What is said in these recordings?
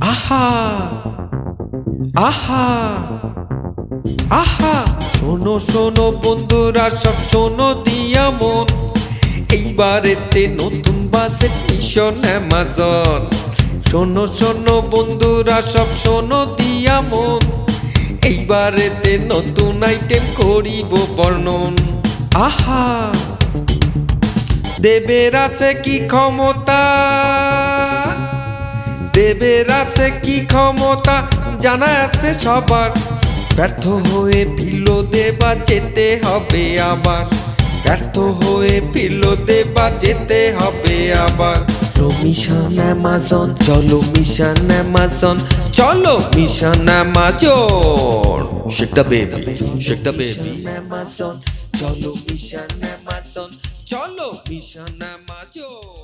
আহা! আহা! আহা! শোনো শোনো বন্ধুরা, সব শোনো, দিয়া মন। এইবারেতে নতুন বাসে মিশন অ্যামাজন। শোনো শোনো বন্ধুরা, সব শোনো, দিয়া মন। এইবারেতে নতুন আইটেম করিব বর্ণন। আহা! দেবের আছে কি ক্ষমতা? দেবের আছে কি ক্ষমতা? জানা আছে সবার। ব্যর্থ হয়ে ফিরল দেবা, যেতে হবে আবার। ব্যর্থ হয়ে ফিরল দেবা, যেতে হবে আবার। মিশন অ্যামাজন, চলো মিশন অ্যামাজন, চলো mission Amazon. The baby the baby. Amazon চলো মিশন অ্যামাজন, চলো মিশন অ্যামাজন।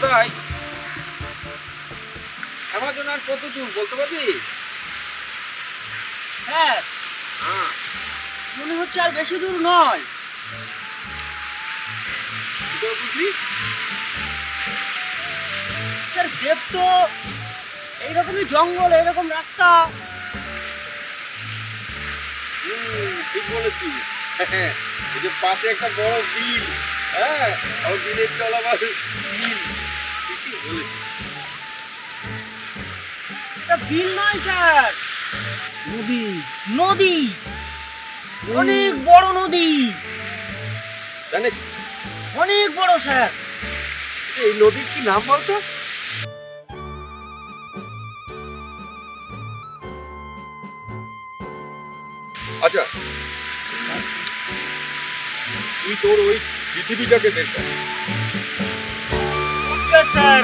কোথায় অ্যামাজন আর কত দূর বলতে পারবি? স্যার হ্যাঁ। মনে হচ্ছে আর বেশি দূর নয়। বুঝলি? স্যার দেব তো এইরকমই জঙ্গল এইরকম রাস্তা। ঠিক বলেছিস। যে পাশে একটা বড় বিল হ্যাঁ? আর বিলের জল আবার এটা বিল নয় স্যার। নদী। নদী। অনেক বড় নদী। জানে অনেক বড় স্যার। এই নদীর কি নাম বলতো? আচ্ছা। তুই তোর ওই পৃথিবীটাকে দেখবে। স্যার।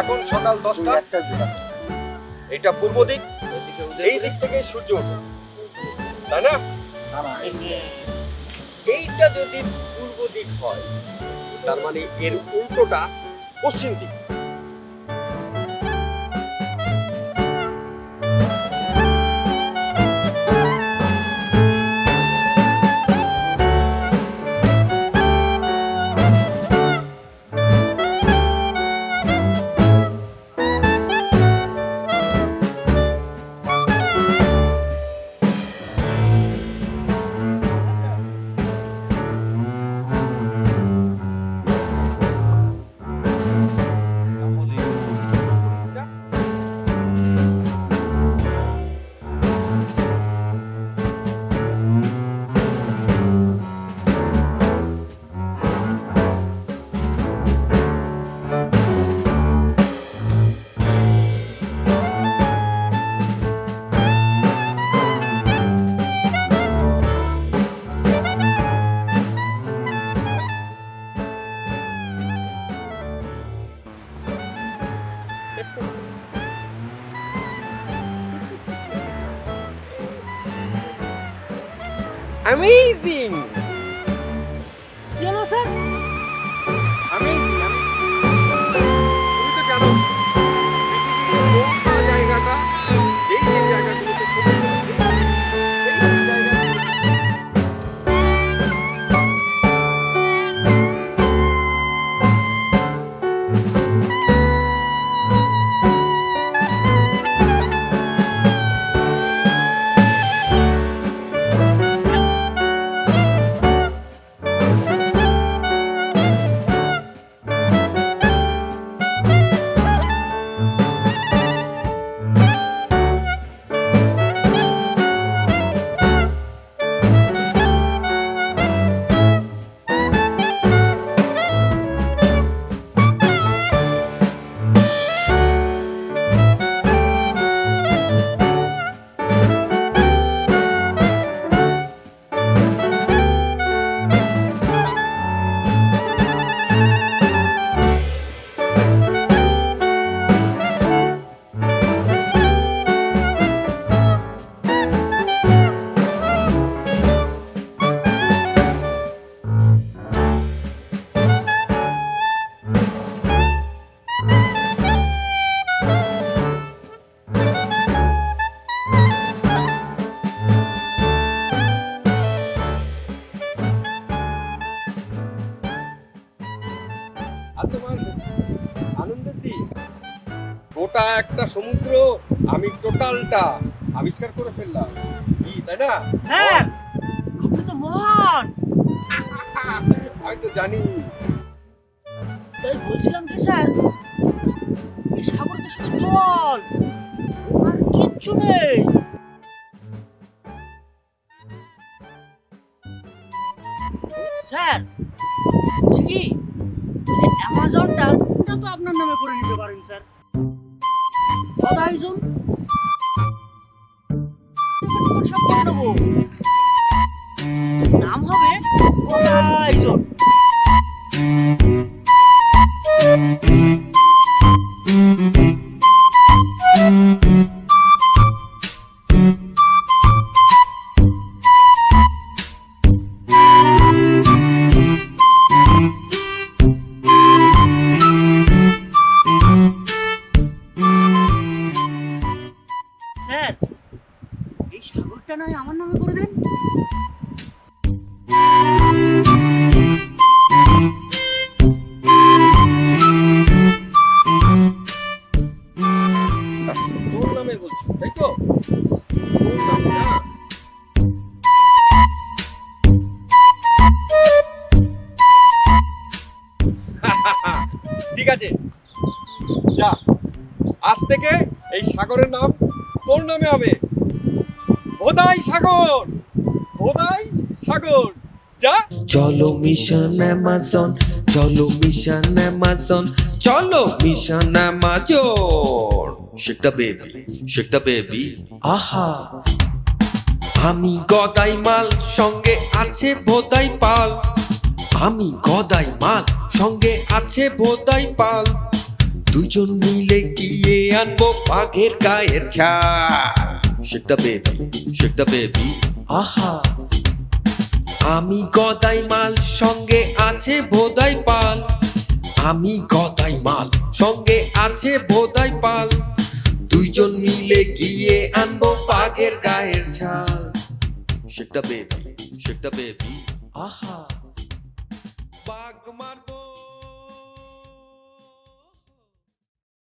এখন সকাল দশটা। এটা পূর্ব দিক। এই দিক থেকে সূর্য ওঠে। তাই না? এইটা যদি পূর্ব দিক হয় তার মানে এর উল্টোটা পশ্চিম দিক। Amazing! একটা সমুদ্র আমি টোটালটা আবিষ্কার করে ফেললাম। কি তাই না? স্যার আপনি তো মহান আমি তো জানি। তাই বলছিলাম কি স্যার? এই সাগরে তো শুধু জল আর কিচ্ছু নেই। স্যার বলছি কি অ্যামাজনটা ওটা তো আপনার নামে করে নিতে পারেন স্যার। সদাইজন সব করে নেব। নাম হবে স্যার করে দেন। তাই তো? ঠিক আছে। যা, আজ থেকে এই সাগরের নাম তোর নামে হবে। ভোদাই সাগর ভোদাই সাগর, যা চলো মিশন অ্যামাজন, চলো মিশন অ্যামাজন, চলো মিশন অ্যামাজন। শেকটা বেবি শেকটা বেবি। আহা। আমি গদাই মাল, সঙ্গে আছে ভোদাই পাল। আমি গদাই মাল, সঙ্গে আছে ভোদাই পাল। দুজন মিলে গিয়ে আনব বাঘের গায়ের ছাল শেকটা বেবি শেকটা বেবি আহা। আমি গদাই মাল সঙ্গে আছে ভোদাই পাল। আমি গদাই মাল সঙ্গে আছে ভোদাই পাল। দুইজন মিলে গিয়ে আনব বাঘের গায়ের ছাল। সেটা বেবি সেটা বেবি আহা। বাঘ মারবো।